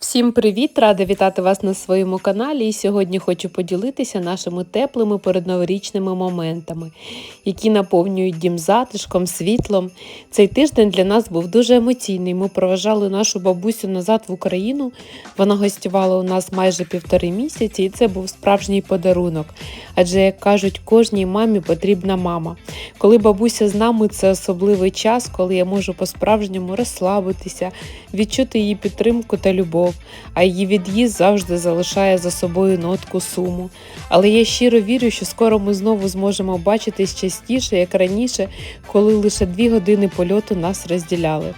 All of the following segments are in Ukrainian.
Всім привіт! Рада вітати вас на своєму каналі. І сьогодні хочу поділитися нашими теплими передноворічними моментами, які наповнюють дім затишком, світлом. Цей тиждень для нас був дуже емоційний. Ми проважали нашу бабусю назад в Україну. Вона гостювала у нас майже півтори місяці, і це був справжній подарунок. Адже, як кажуть, кожній мамі потрібна мама. Коли бабуся з нами, це особливий час, коли я можу по-справжньому розслабитися, відчути її підтримку та любов, а її від'їзд завжди залишає за собою нотку суму. Але я щиро вірю, що скоро ми знову зможемо бачитись частіше, як раніше, коли лише дві години польоту нас розділяли.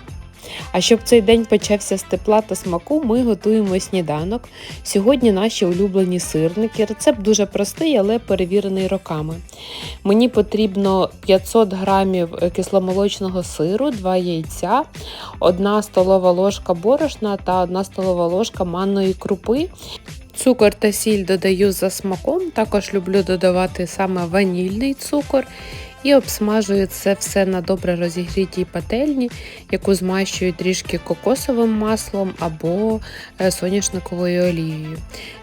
А щоб цей день почався з тепла та смаку, ми готуємо сніданок. Сьогодні наші улюблені сирники. Рецепт дуже простий, але перевірений роками. Мені потрібно 500 грамів е, кисломолочного сиру, 2 яйця, 1 столова ложка борошна та 1 столова ложка манної крупи. Цукор та сіль додаю за смаком. Також люблю додавати саме ванільний цукор. І обсмажую це все на добре розігрітій пательні, яку змащую трішки кокосовим маслом або е, соняшниковою олією.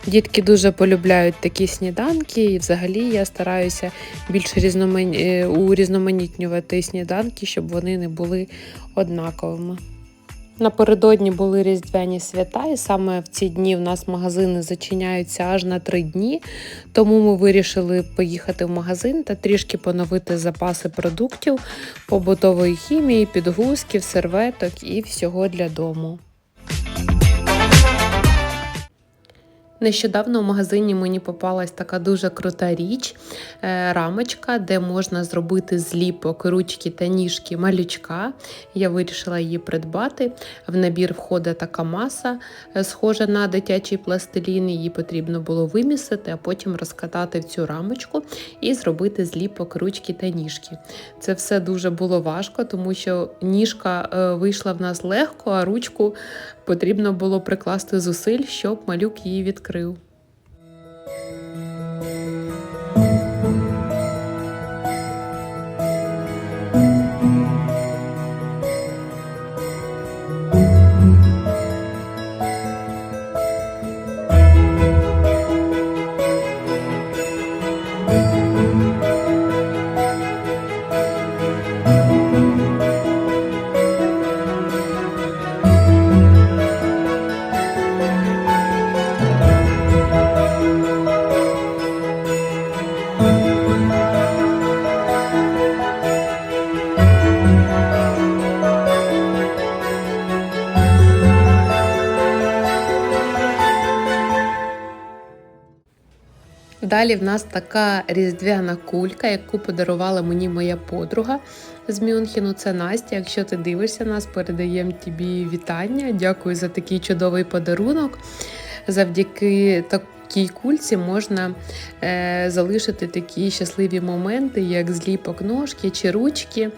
Дітки дуже полюбляють такі сніданки, і взагалі я стараюся більш різноман... е, урізноманітнювати сніданки, щоб вони не були однаковими. Напередодні були різдвяні свята, і саме в ці дні в нас магазини зачиняються аж на три дні. Тому ми вирішили поїхати в магазин та трішки поновити запаси продуктів, побутової хімії, підгузків, серветок і всього для дому. Нещодавно в магазині мені попалась така дуже крута річ, е, рамочка, де можна зробити зліпок ручки та ніжки малючка. Я вирішила її придбати. В набір входить така маса, е, схожа на дитячий пластилін. Її потрібно було вимісити, а потім розкатати в цю рамочку і зробити зліпок ручки та ніжки. Це все дуже було важко, тому що ніжка е, вийшла в нас легко, а ручку потрібно було прикласти зусиль, щоб малюк її відкрив. Далі в нас така різдвяна кулька, яку подарувала мені моя подруга з Мюнхену. Це Настя. Якщо ти дивишся нас, передаємо тобі вітання. Дякую за такий чудовий подарунок. Завдяки такій кульці можна е, залишити такі щасливі моменти, як зліпок ножки чи ручки.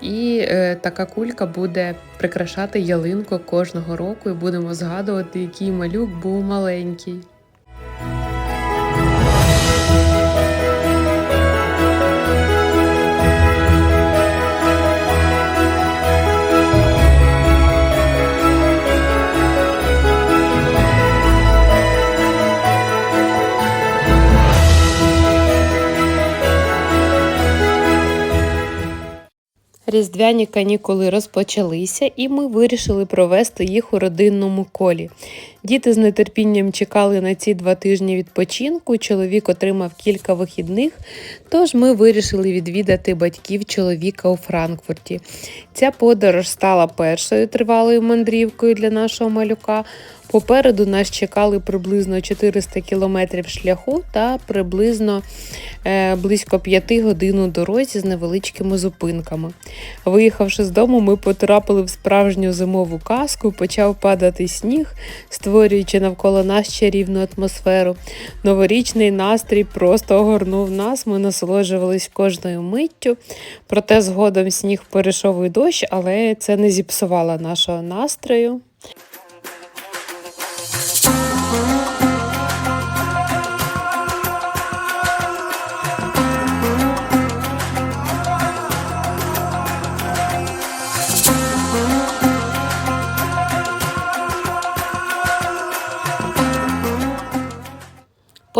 І е, така кулька буде прикрашати ялинку кожного року, і будемо згадувати, який малюк був маленький. Різдвяні канікули розпочалися, і ми вирішили провести їх у родинному колі. Діти з нетерпінням чекали на ці два тижні відпочинку. Чоловік отримав кілька вихідних, тож ми вирішили відвідати батьків чоловіка у Франкфурті. Ця подорож стала першою тривалою мандрівкою для нашого малюка. Попереду нас чекали приблизно 400 кілометрів шляху та приблизно е, близько 5 годин у дорозі з невеличкими зупинками. Виїхавши з дому, ми потрапили в справжню зимову казку, почав падати сніг, створюючи навколо нас чарівну атмосферу. Новорічний настрій просто огорнув нас. Ми насолоджувались кожною миттю. Проте згодом сніг перейшов у дощ, але це не зіпсувало нашого настрою.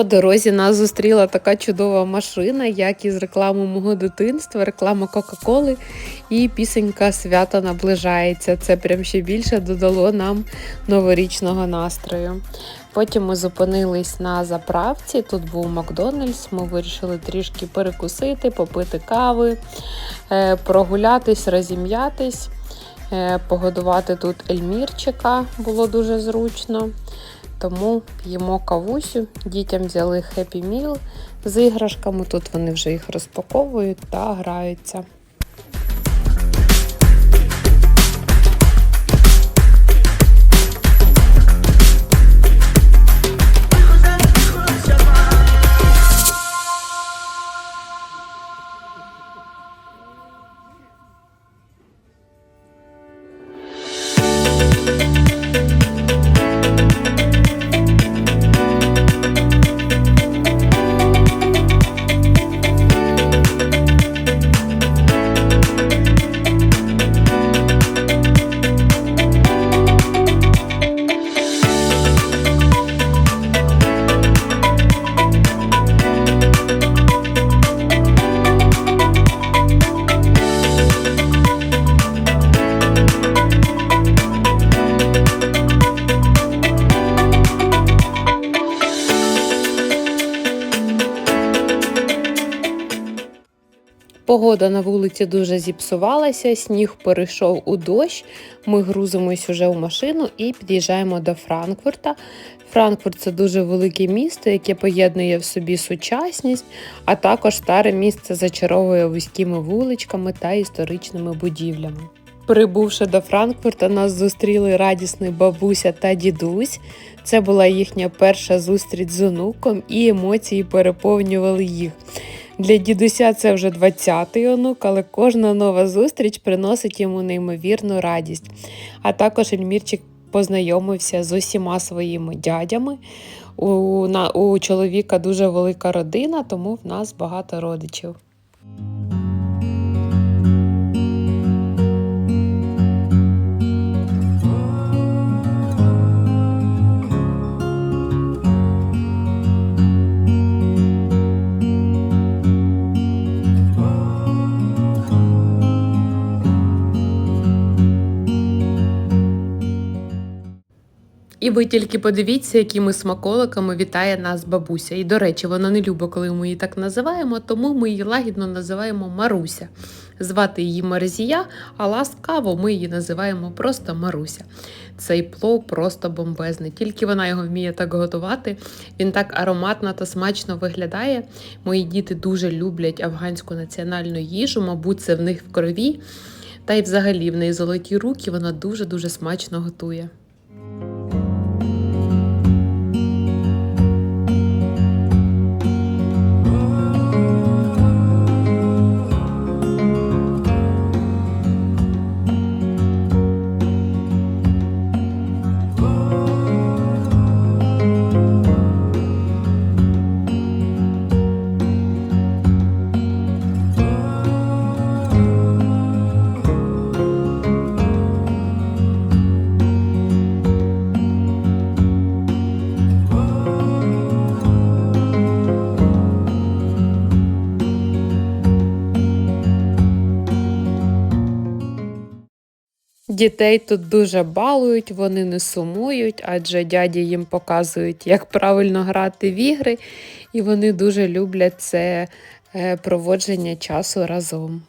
Дорозі нас зустріла така чудова машина, як із реклами мого дитинства, реклама Кока-Коли і пісенька свята наближається. Це прям ще більше додало нам новорічного настрою. Потім ми зупинились на заправці. Тут був Макдональдс. Ми вирішили трішки перекусити, попити кави, е, прогулятись, розім'ятись, е, погодувати тут Ельмірчика було дуже зручно. Тому п'ємо кавусю. Дітям взяли Happy Meal з іграшками. Тут вони вже їх розпаковують та граються. Вулиці дуже зіпсувалася, сніг перейшов у дощ. Ми грузимось уже у машину і під'їжджаємо до Франкфурта. Франкфурт це дуже велике місто, яке поєднує в собі сучасність, а також старе місце зачаровує вузькими вуличками та історичними будівлями. Прибувши до Франкфурта, нас зустріли радісний бабуся та дідусь. Це була їхня перша зустріч з онуком, і емоції переповнювали їх. Для дідуся це вже 20-й онук, але кожна нова зустріч приносить йому неймовірну радість. А також Ельмірчик познайомився з усіма своїми дядями. У, на, у чоловіка дуже велика родина, тому в нас багато родичів. І ви тільки подивіться, якими смаколиками вітає нас бабуся. І, до речі, вона не любить, коли ми її так називаємо, тому ми її лагідно називаємо Маруся. Звати її Марзія, а ласкаво ми її називаємо просто Маруся. Цей плов просто бомбезний. Тільки вона його вміє так готувати. Він так ароматно та смачно виглядає. Мої діти дуже люблять афганську національну їжу, мабуть, це в них в крові. Та й взагалі в неї золоті руки, вона дуже-дуже смачно готує. Дітей тут дуже балують, вони не сумують, адже дяді їм показують, як правильно грати в ігри, і вони дуже люблять це е, проводження часу разом.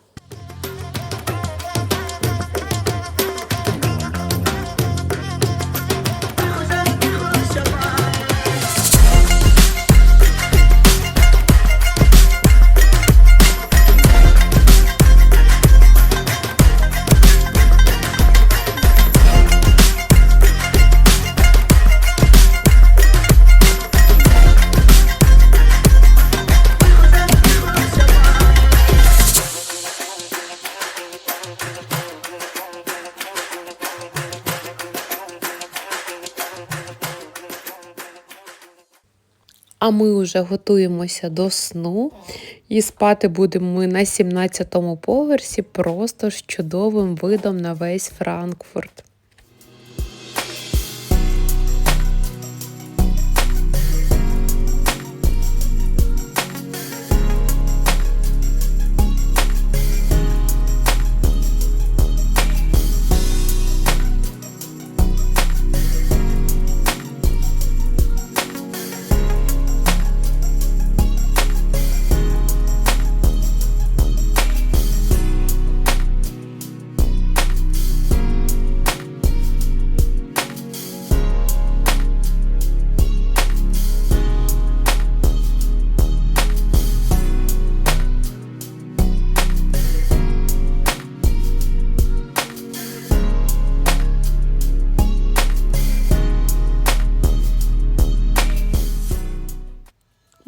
А ми вже готуємося до сну і спати будемо ми на 17-му поверсі, просто з чудовим видом на весь Франкфурт.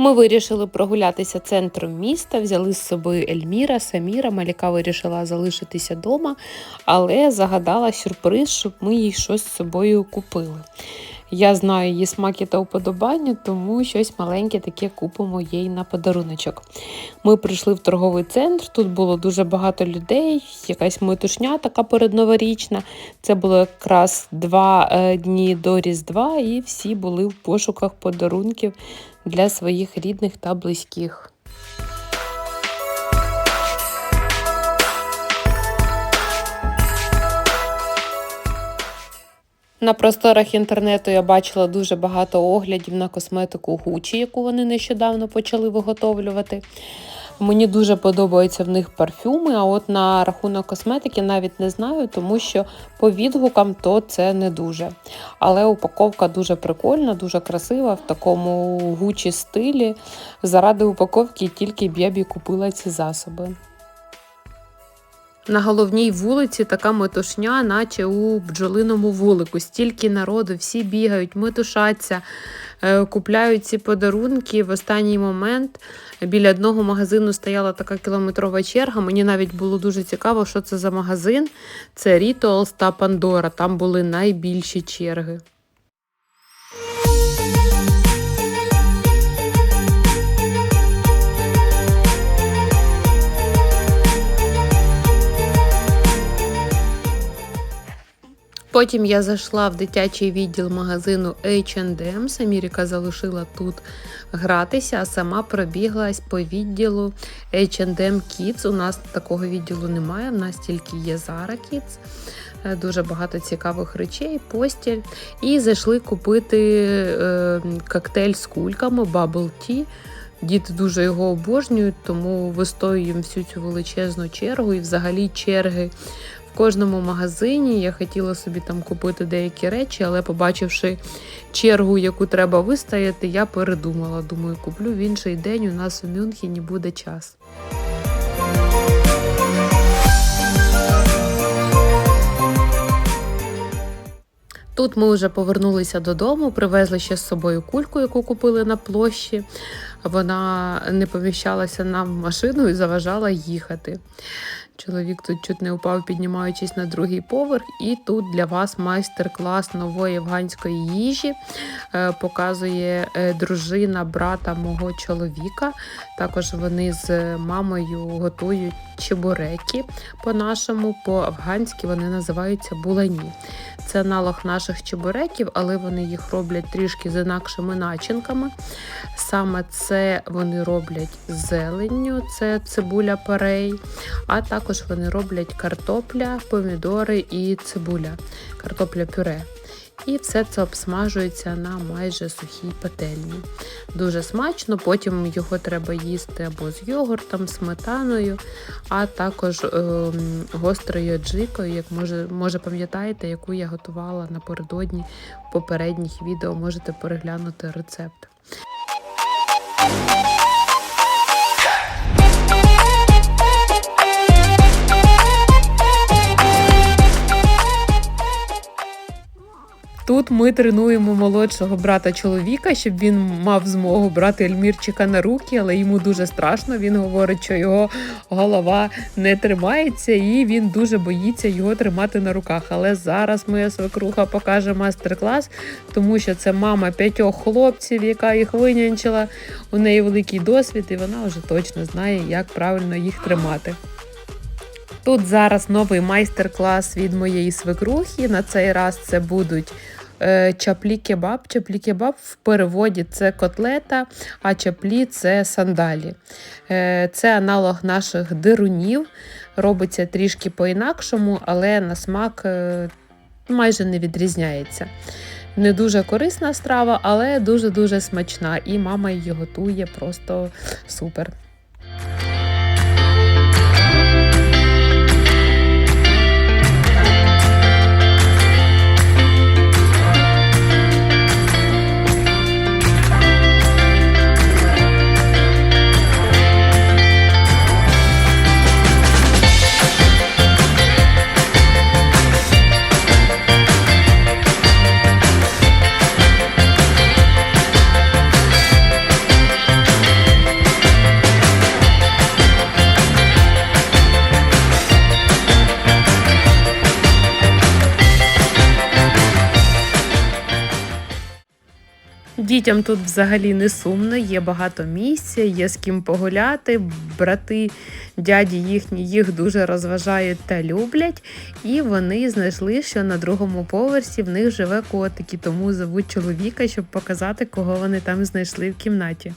Ми вирішили прогулятися центром міста, взяли з собою Ельміра, Саміра. Маліка вирішила залишитися вдома, але загадала сюрприз, щоб ми їй щось з собою купили. Я знаю її смаки та уподобання, тому щось маленьке таке купимо їй на подаруночок. Ми прийшли в торговий центр, тут було дуже багато людей, якась метушня така передноворічна. Це було якраз два е, дні до Різдва, і всі були в пошуках подарунків для своїх рідних та близьких. На просторах інтернету я бачила дуже багато оглядів на косметику Gucci, яку вони нещодавно почали виготовлювати. Мені дуже подобаються в них парфюми, а от на рахунок косметики навіть не знаю, тому що по відгукам то це не дуже. Але упаковка дуже прикольна, дуже красива, в такому гучі стилі. Заради упаковки тільки б я б і купила ці засоби. На головній вулиці така метушня, наче у бджолиному вулику. Стільки народу, всі бігають, метушаться, е, купляють ці подарунки. В останній момент біля одного магазину стояла така кілометрова черга. Мені навіть було дуже цікаво, що це за магазин. Це Rituals та Pandora. Там були найбільші черги. Потім я зайшла в дитячий відділ магазину H&M. Саміріка залишила тут гратися, а сама пробіглась по відділу H&M Kids. У нас такого відділу немає, в нас тільки є Zara Kids. Е, Дуже багато цікавих речей, постіль. І зайшли купити е, коктейль з кульками Bubble Tea. Діти дуже його обожнюють, тому вистоюємо всю цю величезну чергу і взагалі черги кожному магазині. Я хотіла собі там купити деякі речі, але побачивши чергу, яку треба вистояти, я передумала. Думаю, куплю в інший день. У нас у Мюнхені буде час. Тут ми вже повернулися додому, привезли ще з собою кульку, яку купили на площі. Вона не поміщалася нам в машину і заважала їхати. Чоловік тут чуть не упав, піднімаючись на другий поверх, і тут для вас майстер-клас нової афганської їжі. Е, показує е, дружина брата мого чоловіка. Також вони з мамою готують чебуреки по-нашому, по-афганськи вони називаються булані. Це аналог наших чебуреків, але вони їх роблять трішки з інакшими начинками. Саме це вони роблять зеленню, це цибуля парей, а також вони роблять картопля, помідори і цибуля, картопля пюре. І все це обсмажується на майже сухій пательні. Дуже смачно, потім його треба їсти або з йогуртом, сметаною, а також е, гострою аджикою, як може, може пам'ятаєте, яку я готувала напередодні в попередніх відео, можете переглянути рецепт. Тут ми тренуємо молодшого брата чоловіка, щоб він мав змогу брати Ельмірчика на руки, але йому дуже страшно. Він говорить, що його голова не тримається, і він дуже боїться його тримати на руках. Але зараз моя свекруха покаже майстер-клас, тому що це мама п'ятьох хлопців, яка їх винянчила. У неї великий досвід, і вона вже точно знає, як правильно їх тримати. Тут зараз новий майстер-клас від моєї свекрухи. На цей раз це будуть чаплі кебаб. Чаплі кебаб в переводі це котлета, а чаплі це сандалі. Е, Це аналог наших дирунів. Робиться трішки по-інакшому, але на смак е, майже не відрізняється. Не дуже корисна страва, але дуже-дуже смачна. І мама її готує просто супер. Дітям тут взагалі не сумно, є багато місця, є з ким погуляти. Брати, дяді їхні їх дуже розважають та люблять. І вони знайшли, що на другому поверсі в них живе котик, і тому зовуть чоловіка, щоб показати, кого вони там знайшли в кімнаті.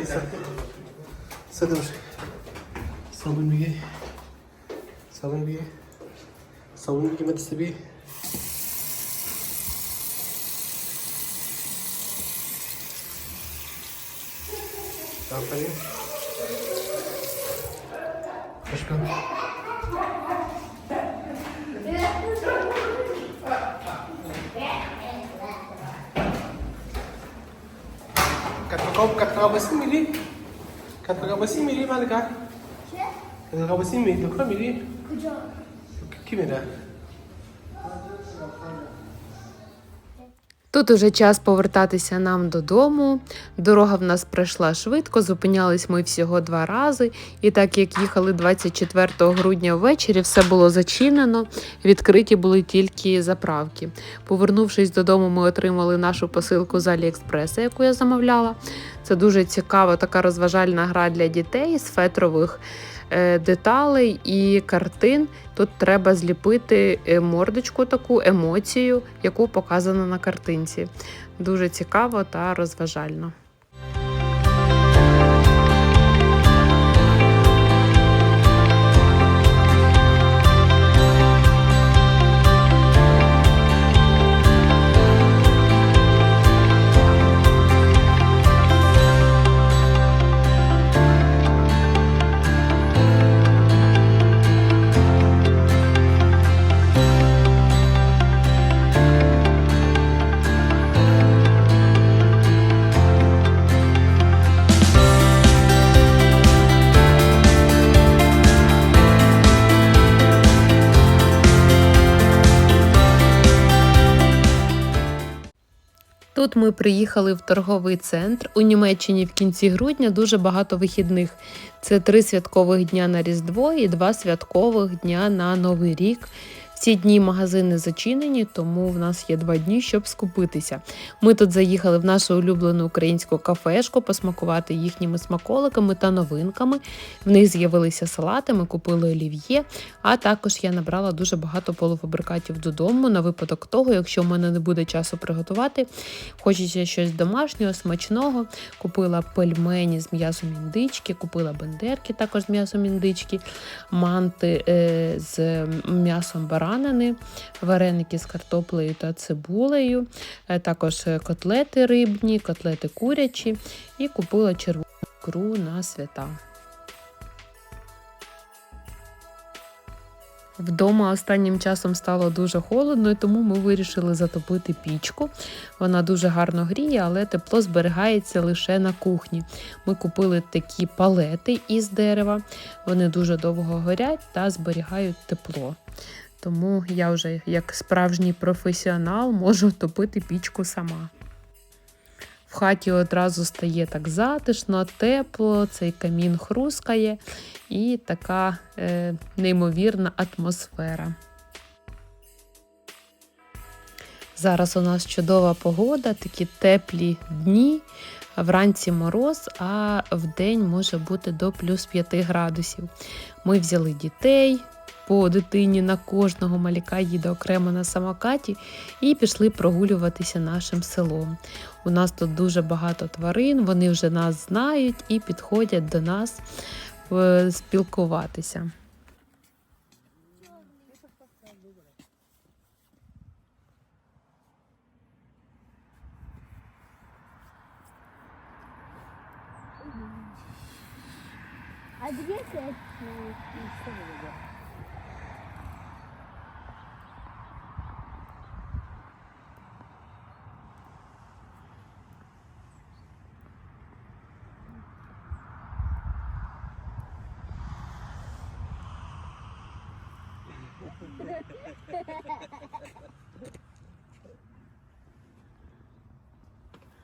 Сиди вже. Сиди вже. Sabun bir giy. Sabun bir giy. Sabun bir giymedi size bir. Aferin. Başka. كتغابسين ملي كتغابسين ملي مالك كتغابسين ملي دوكا ملي كيما ده Тут уже час повертатися нам додому. Дорога в нас пройшла швидко, зупинялись ми всього два рази. І так як їхали 24 грудня ввечері, все було зачинено, відкриті були тільки заправки. Повернувшись додому, ми отримали нашу посилку з Аліекспреса, яку я замовляла. Це дуже цікава така розважальна гра для дітей з фетрових деталей і картин. Тут треба зліпити е, мордочку, таку емоцію, яку показано на картинці. Дуже цікаво та розважально. Тут ми приїхали в торговий центр. У Німеччині в кінці грудня дуже багато вихідних. Це три святкових дня на Різдво і два святкових дня на Новий рік. Ці дні магазини зачинені, тому в нас є два дні, щоб скупитися. Ми тут заїхали в нашу улюблену українську кафешку посмакувати їхніми смаколиками та новинками. В них з'явилися салати, ми купили олів'є, а також я набрала дуже багато полуфабрикатів додому на випадок того, якщо в мене не буде часу приготувати. Хочеться щось домашнього, смачного. Купила пельмені з м'ясом індички, купила бендерки також з м'ясом індички, манти е, з м'ясом баранини, вареники з картоплею та цибулею, е, також е, котлети рибні, котлети курячі і купила червону ікру на свята. Вдома останнім часом стало дуже холодно, і тому ми вирішили затопити пічку. Вона дуже гарно гріє, але тепло зберігається лише на кухні. Ми купили такі палети із дерева, вони дуже довго горять та зберігають тепло. Тому я вже, як справжній професіонал, можу топити пічку сама. В хаті одразу стає так затишно, тепло, цей камін хрускає і така е, неймовірна атмосфера. Зараз у нас чудова погода, такі теплі дні, вранці мороз, а вдень може бути до плюс 5 градусів. Ми взяли дітей, по дитині на кожного малюка їде окремо на самокаті і пішли прогулюватися нашим селом. У нас тут дуже багато тварин, вони вже нас знають і підходять до нас е, спілкуватися. А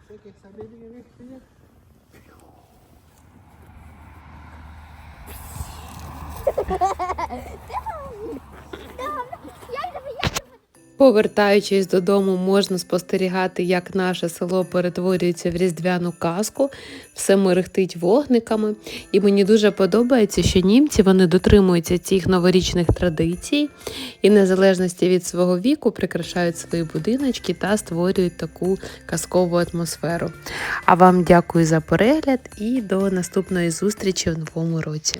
Peki sen beni yönettin. Ha ha ha ha! Повертаючись додому, можна спостерігати, як наше село перетворюється в різдвяну казку, все мерехтить вогниками. І мені дуже подобається, що німці вони дотримуються цих новорічних традицій і, незалежності від свого віку, прикрашають свої будиночки та створюють таку казкову атмосферу. А вам дякую за перегляд і до наступної зустрічі в новому році.